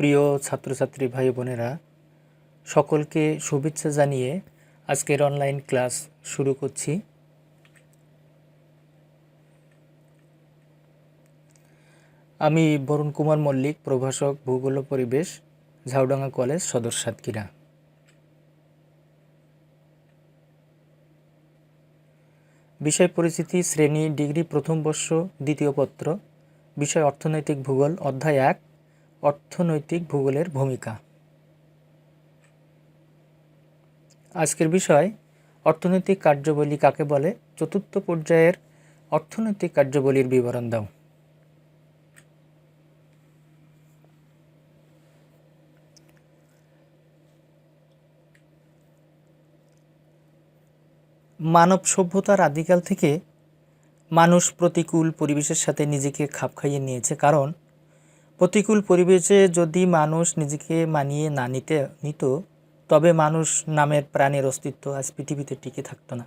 প্রিয় ছাত্রছাত্রী ভাই বোনেরা, সকলকে শুভেচ্ছা জানিয়ে আজকের অনলাইন ক্লাস শুরু করছি। আমি বরুণ কুমার মল্লিক, প্রভাষক ভূগোল পরিবেশ, ঝাউডাঙ্গা কলেজ সদর সাতক্ষীরা। বিষয় পরিচিতি, শ্রেণি, ডিগ্রি প্রথম বর্ষ, দ্বিতীয় পত্র, বিষয় অর্থনৈতিক ভূগোল, অধ্যায় এক অর্থনৈতিক ভূগোলের ভূমিকা। আজকের বিষয়, অর্থনৈতিক কার্যাবলী কাকে বলে? চতুর্থ পর্যায়ের অর্থনৈতিক কার্যাবলীর বিবরণ দাও। মানব সভ্যতার আদিকাল থেকে মানুষ প্রতিকূল পরিবেশের সাথে নিজেকে খাপ খাইয়ে নিয়েছে। কারণ প্রতিকূল পরিবেশে যদি মানুষ নিজেকে মানিয়ে না নিতে, নিত, তবে মানুষ নামের প্রাণের অস্তিত্ব আজ পৃথিবীতে টিকে থাকতো না।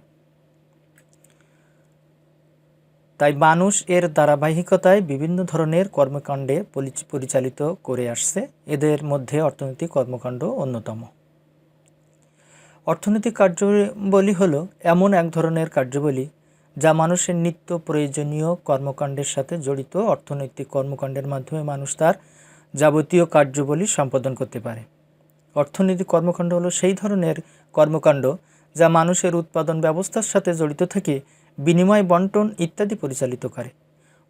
তাই মানুষ এর ধারাবাহিকতায় বিভিন্ন ধরনের কর্মকাণ্ডে পরিচ- পরিচালিত করে আসছে। এদের মধ্যে অর্থনৈতিক কর্মকাণ্ড অন্যতম। অর্থনৈতিক কার্যাবলী হলো এমন এক ধরনের কার্যাবলী যা মানুষের নিত্য প্রয়োজনীয় কর্মকাণ্ডের সাথে জড়িত অর্থনৈতিক কর্মকাণ্ডের মাধ্যমে মানুষ তার যাবতীয় কার্যবলী সম্পাদন করতে পারে। অর্থনৈতিক কর্মকাণ্ড হলো সেই ধরনের কর্মকাণ্ড যা মানুষের উৎপাদন ব্যবস্থার সাথে জড়িত থেকে বিনিময় বন্টন ইত্যাদি পরিচালিত করে।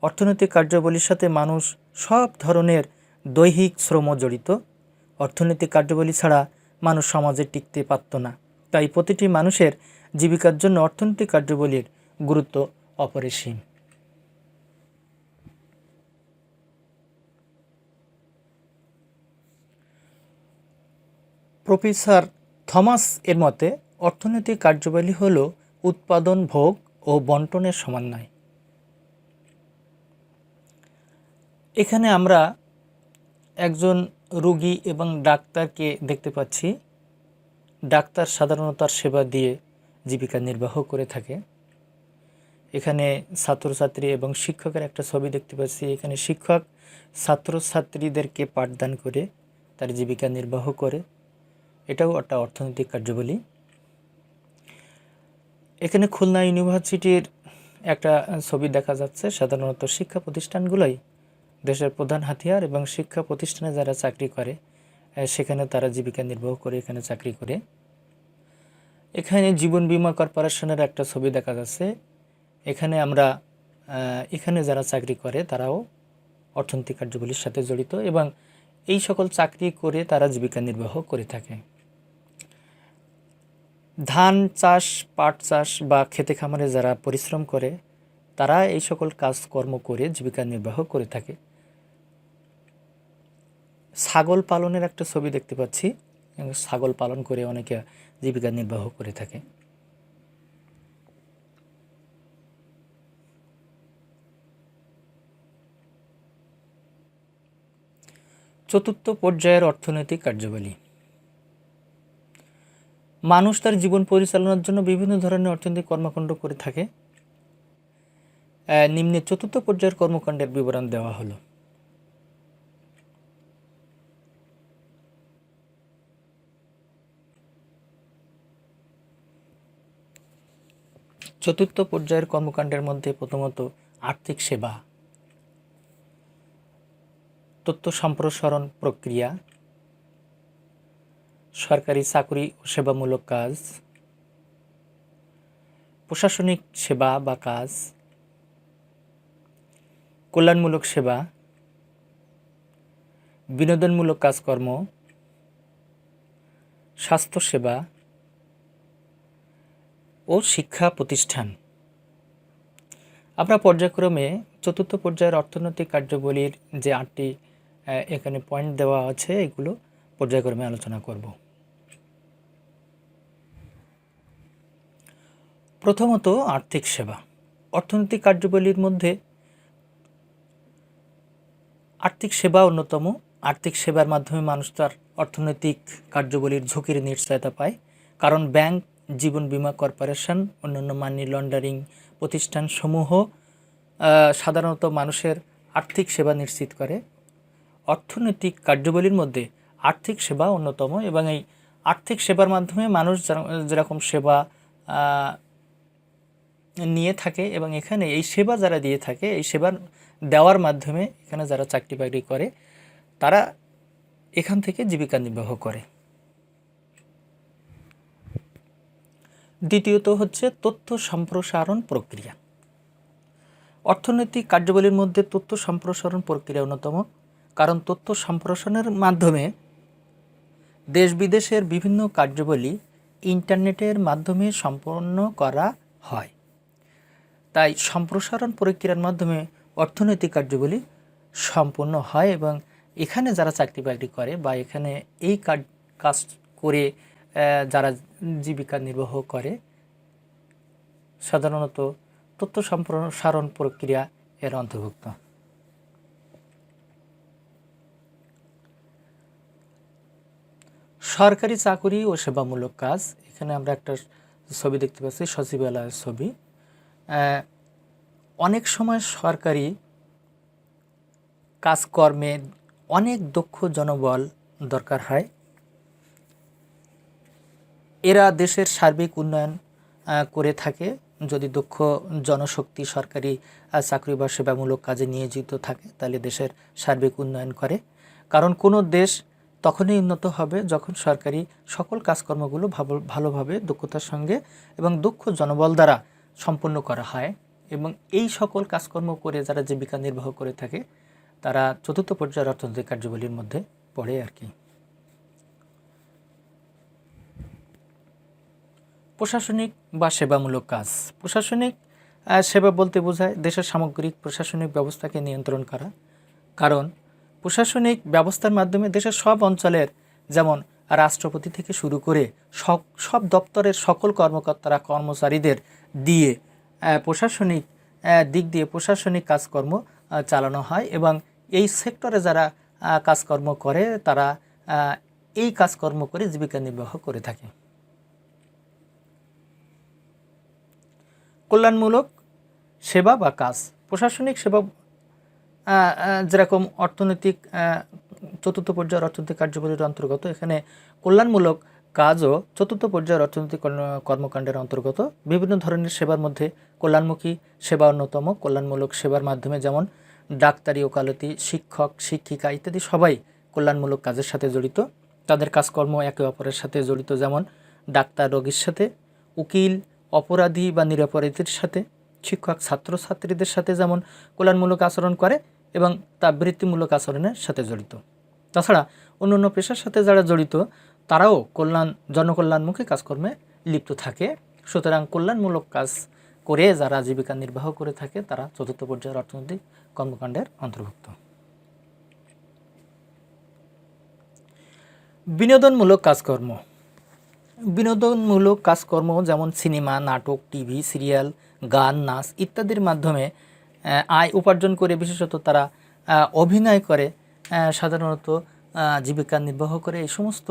অর্থনৈতিক কার্যাবলীর সাথে মানুষ সব ধরনের দৈহিক শ্রম জড়িত। অর্থনৈতিক কার্যবলী ছাড়া মানুষ সমাজে টিকতে পারত না। তাই প্রতিটি মানুষের জীবিকার জন্য অর্থনৈতিক কার্যাবলীর গুরুত্ব অপরিসীম। প্রফেসর থমাস এর মতে, অর্থনৈতিক কার্যাবলী হল উৎপাদন, ভোগ ও বন্টনের সমন্বয়। এখানে আমরা একজন রোগী এবং ডাক্তারকে দেখতে পাচ্ছি। ডাক্তার সাধারণত তার সেবা দিয়ে জীবিকা নির্বাহ করে থাকে। এখানে ছাত্রছাত্রী এবং শিক্ষকের একটা ছবি দেখতে পাচ্ছি। এখানে শিক্ষক ছাত্রছাত্রীদেরকে পাঠদান করে তার জীবিকা নির্বাহ করে। এটাও একটা অর্থনৈতিক কার্যাবলী। এখানে খুলনা ইউনিভার্সিটির একটা ছবি দেখা যাচ্ছে। সাধারণত শিক্ষা প্রতিষ্ঠানগুলোই দেশের প্রধান হাতিয়ার এবং শিক্ষা প্রতিষ্ঠানে যারা চাকরি করে সেখানে তারা জীবিকা নির্বাহ করে, এখানে চাকরি করে। এখানে জীবন বীমা কর্পোরেশনের একটা ছবি দেখা যাচ্ছে। এখানে আমরা এখানে যারা চাকরি করে তারাও অর্থনৈতিক কার্যগুলির সাথে জড়িত এবং এই সকল চাকরি করে তারা জীবিকা নির্বাহ করে থাকে। ধান চাষ, পাট চাষ বা খেতে খামারে যারা পরিশ্রম করে, তারা এই সকল কাজকর্ম করে জীবিকা নির্বাহ করে থাকে। ছাগল পালনের একটা ছবি দেখতে পাচ্ছি। ছাগল পালন করে অনেকে জীবিকা নির্বাহ করে থাকে। চতুর্থ পর্যায়ের অর্থনৈতিক কার্যাবলী। মানুষ তার জীবন পরিচালনার জন্য বিভিন্ন ধরনের অর্থনৈতিক কর্মকাণ্ড করে থাকে। নিম্নে চতুর্থ পর্যায়ের কর্মকাণ্ডের বিবরণ দেওয়া হলো। চতুর্থ পর্যায়ের কর্মকাণ্ডের মধ্যে প্রথমত আর্থিক সেবা। তথ্য সম্প্রসারণ প্রক্রিয়া, সরকারি চাকরি ও সেবামূলক কাজ, প্রশাসনিক সেবা বা কাজ, কল্যাণমূলক সেবা, বিনোদনমূলক কাজকর্ম স্বাস্থ্যসেবা ও শিক্ষা প্রতিষ্ঠান। আমরা পর্যায়ক্রমে চতুর্থ পর্যায়ের অর্থনৈতিক কার্যাবলীর যে আটটি এখানে পয়েন্ট দেওয়া আছে, এগুলো পর্যায়ক্রমে আলোচনা করব। প্রথমত আর্থিক সেবা। অর্থনৈতিক কার্যাবলীর মধ্যে আর্থিক সেবা অন্যতম। আর্থিক সেবার মাধ্যমে মানুষ তার অর্থনৈতিক কার্যাবলীর ঝুঁকির নিশ্চয়তা পায়। কারণ ব্যাংক, জীবন বীমা কর্পোরেশন, অন্যান্য মানি লন্ডারিং প্রতিষ্ঠানসমূহ সাধারণত মানুষের আর্থিক সেবা নিশ্চিত করে। অর্থনৈতিক কার্যাবলীর মধ্যে আর্থিক সেবা অন্যতম এবং এই আর্থিক সেবার মাধ্যমে মানুষ যের- যেরকম সেবা নিয়ে থাকে এবং এখানে এই সেবা যারা দিয়ে থাকে, এই সেবার দেওয়ার মাধ্যমে এখানে যারা চাকরি বাকরি করে, তারা এখান থেকে জীবিকা নির্বাহ করে। দ্বিতীয়ত হচ্ছে তথ্য সম্প্রসারণ প্রক্রিয়া। অর্থনৈতিক কার্যাবলীর মধ্যে তথ্য সম্প্রসারণ প্রক্রিয়া অন্যতম। কারণ তথ্য সম্প্রসারণের মাধ্যমে দেশ বিদেশের বিভিন্ন কার্যাবলী ইন্টারনেটের মাধ্যমে সম্পন্ন করা হয়। তাই সম্প্রসারণ প্রক্রিয়ার মাধ্যমে অর্থনৈতিক কার্যাবলী সম্পন্ন হয় এবং এখানে যারা চাকরি বাকরি করে বা এখানে এই কাজ কাজ করে যারা জীবিকা নির্বাহ করে, সাধারণত তথ্য সম্প্রসারণ প্রক্রিয়া এর অন্তর্ভুক্ত। সরকারি চাকুরি ও সেবামূলক কাজ, এখানে আমরা একটা ছবি দেখতে পাচ্ছি, সচিবালয়ের ছবি। অনেক সময় সরকারি কাজকর্মে অনেক দক্ষ জনবল দরকার হয়। এরা দেশের সার্বিক উন্নয়ন করে থাকে। যদি দক্ষ জনশক্তি সরকারি চাকরি বা সেবামূলক কাজে নিয়োজিত থাকে, তাহলে দেশের সার্বিক উন্নয়ন করে। কারণ কোনো দেশ তখনই উন্নত হবে যখন সরকারি সকল কাজকর্মগুলো ভালো- ভালোভাবে দক্ষতার সঙ্গে এবং দক্ষ জনবল দ্বারা সম্পন্ন করা হয় এবং এই সকল কাজকর্ম করে যারা জীবিকা নির্বাহ করে থাকে, তারা চতুর্থ পর্যায়ের অর্থনৈতিক কার্যাবলীর মধ্যে পড়ে আর কি। প্রশাসনিক বা সেবামূলক কাজ। প্রশাসনিক সেবা বলতে বোঝায় দেশের সামগ্রিক প্রশাসনিক ব্যবস্থাকে নিয়ন্ত্রণ করা। কারণ প্রশাসনিক ব্যবস্থার মাধ্যমে দেশের সব অঞ্চলের, যেমন রাষ্ট্রপতি থেকে শুরু করে সব দপ্তরের সকল কর্মকর্তারা, কর্মচারীদের দিয়ে প্রশাসনিক দিক দিয়ে প্রশাসনিক কাজকর্ম চালানো হয় এবং এই সেক্টরে যারা কাজকর্ম করে তারা এই কাজকর্ম করে জীবিকা নির্বাহ করে থাকে। কল্যাণমূলক সেবা বা কাজ, প্রশাসনিক সেবা যেরকম অর্থনৈতিক চতুর্থ পর্যায়ের অর্থনৈতিক কার্যকরীর অন্তর্গত, এখানে কল্যাণমূলক কাজও চতুর্থ পর্যায়ের অর্থনৈতিক কর্মকাণ্ডের অন্তর্গত। বিভিন্ন ধরনের সেবার মধ্যে কল্যাণমুখী সেবা অন্যতম, কল্যাণমূলক সেবার মাধ্যমে যেমন ডাক্তারি, ওকালতি, শিক্ষক, শিক্ষিকা ইত্যাদি সবাই কল্যাণমূলক কাজের সাথে জড়িত। তাদের কাজকর্ম একে অপরের সাথে জড়িত, যেমন ডাক্তার রোগীর সাথে, উকিল, অপরাধী বা নিরাপরাধীর সাথে, শিক্ষক, ছাত্রছাত্রীদের সাথে যেমন কল্যাণমূলক আচরণ করে এবং তা বৃত্তিমূলক আচরণের সাথে জড়িত। তাছাড়া অন্য অন্য পেশার সাথে যারা জড়িত, তারাও কল্যাণ, জনকল্যাণমুখী কাজকর্মে লিপ্ত থাকে। সুতরাং কল্যাণমূলক কাজ করে যারা জীবিকা নির্বাহ করে থাকে, তারা চতুর্থ পর্যায়ের অর্থনৈতিক কর্মকাণ্ডের অন্তর্ভুক্ত। বিনোদনমূলক কাজকর্ম। বিনোদনমূলক কাজকর্ম যেমন সিনেমা, নাটক, টিভি, সিরিয়াল, গান, নাচ ইত্যাদির মাধ্যমে আয় উপার্জন করে বিশেষত তারা অভিনয় করে সাধারণত জীবিকা নির্বাহ করে এই সমস্ত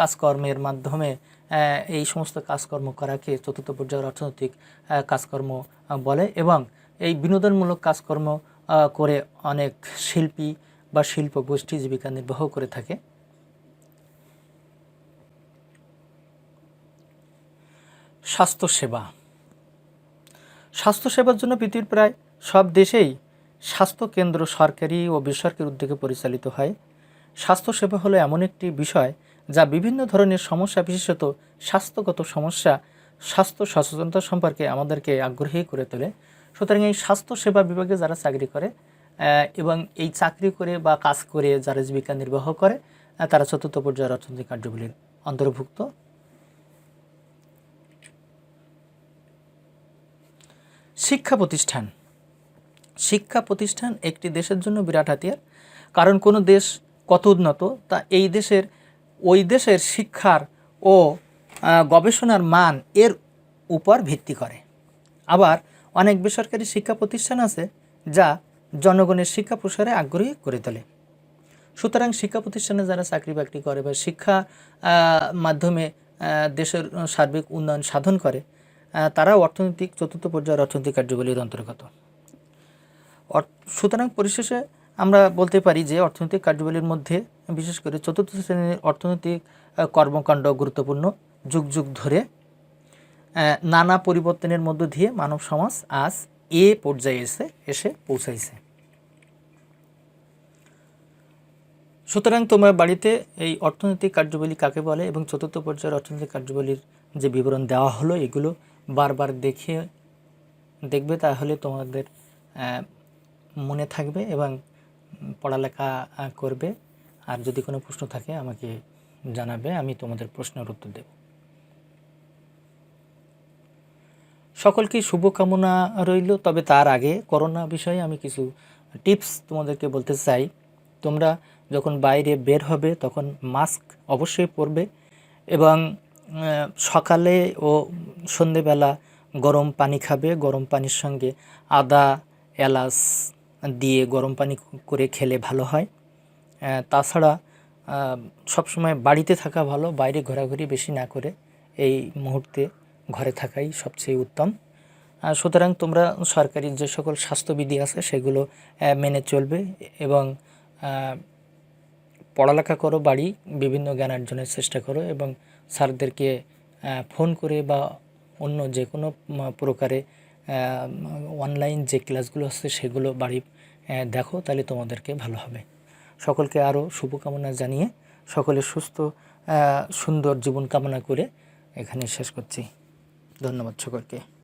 কাজকর্মের মাধ্যমে এই সমস্ত কাজকর্ম করাকে চতুর্থ পর্যায়ের অর্থনৈতিক কাজকর্ম বলে এবং এই বিনোদনমূলক কাজকর্ম করে অনেক শিল্পী বা শিল্প গোষ্ঠী জীবিকা নির্বাহ করে থাকে। স্বাস্থ্যসেবা। স্বাস্থ্যসেবার জন্য পৃথিবীর প্রায় সব দেশেই স্বাস্থ্য কেন্দ্র সরকারি ও বেসরকারি উদ্যোগে পরিচালিত হয়। স্বাস্থ্যসেবা হলো এমন একটি বিষয় যা বিভিন্ন ধরনের সমস্যা, বিশেষত স্বাস্থ্যগত সমস্যা, স্বাস্থ্য সচেতনতা সম্পর্কে আমাদেরকে আগ্রহী করে তোলে। সুতরাং এই স্বাস্থ্যসেবা বিভাগে যারা চাকরি করে এবং এই চাকরি করে বা কাজ করে যারা জীবিকা নির্বাহ করে তারা চতুর্থ পর্যায়ের অর্থনৈতিক কার্যগুলির অন্তর্ভুক্ত। শিক্ষা প্রতিষ্ঠান। শিক্ষা প্রতিষ্ঠান একটি দেশের জন্য বিরাট হাতিয়ার। কারণ কোনো দেশ কত উন্নত, তা এই দেশের, ওই দেশের শিক্ষার ও গবেষণার মান এর উপর ভিত্তি করে। আবার অনেক বেসরকারি শিক্ষা প্রতিষ্ঠান আছে, যা জনগণের শিক্ষা প্রসারে আগ্রহী করে তোলে। সুতরাং শিক্ষা প্রতিষ্ঠানে যারা চাকরি বাকরি করে বা শিক্ষা মাধ্যমে দেশের সার্বিক উন্নয়ন সাধন করে তারাও অর্থনৈতিক চতুর্থ পর্যায়ের অর্থনৈতিক কার্যবলীর অন্তর্গত। সুতরাং পরিশেষে আমরা বলতে পারি যে অর্থনৈতিক কার্যাবলীর মধ্যে, বিশেষ করে চতুর্থ শ্রেণির অর্থনৈতিক কর্মকাণ্ড গুরুত্বপূর্ণ। যুগ যুগ ধরে নানা পরিবর্তনের মধ্য দিয়ে মানব সমাজ আজ এ পর্যায়ে এসে এসে পৌঁছাইছে। সুতরাং তোমার বাড়িতে এই অর্থনৈতিক কার্যাবলী কাকে বলে এবং চতুর্থ পর্যায়ের অর্থনৈতিক কার্যাবলীর যে বিবরণ দেওয়া হলো, এগুলো বারবার দেখে, দেখবে তাহলে তোমাদের মনে থাকবে এবং পড়ালেখা করবে। আর যদি কোনো প্রশ্ন থাকে আমাকে জানাবে, আমি তোমাদের প্রশ্নের উত্তর দেব। সকলকে শুভকামনা রইল। তবে তার আগে করোনা বিষয়ে আমি কিছু টিপস তোমাদেরকে বলতে চাই। তোমরা যখন বাইরে বের হবে, তখন মাস্ক অবশ্যই পরবে এবং সকালে ও সন্ধেবেলা গরম পানি খাবে, গরম পানির সঙ্গে আদা, এলাচ দিয়ে গরম পানি করে খেলে ভালো হয়। তাছাড়া সবসময় বাড়িতে থাকা ভালো, বাইরে ঘোরাঘুরি বেশি না করে এই মুহূর্তে ঘরে থাকাই সবচেয়ে উত্তম। সুতরাং তোমরা সরকারি যে সকল স্বাস্থ্যবিধি আছে সেগুলো মেনে চলবে এবং পড়ালেখা করো, বাড়ি বিভিন্ন জ্ঞান অর্জনের চেষ্টা করো এবং স্যারদেরকে ফোন করে বা অন্য যে কোনো প্রকারে অনলাইন যে ক্লাসগুলো আছে সেগুলো বাড়ি দেখো, তাহলে তোমাদেরকে ভালো হবে। সকলকে আরও শুভকামনা জানিয়ে সকলের সুস্থ সুন্দর জীবন কামনা করে এখানে শেষ করছি। ধন্যবাদ সকলকে।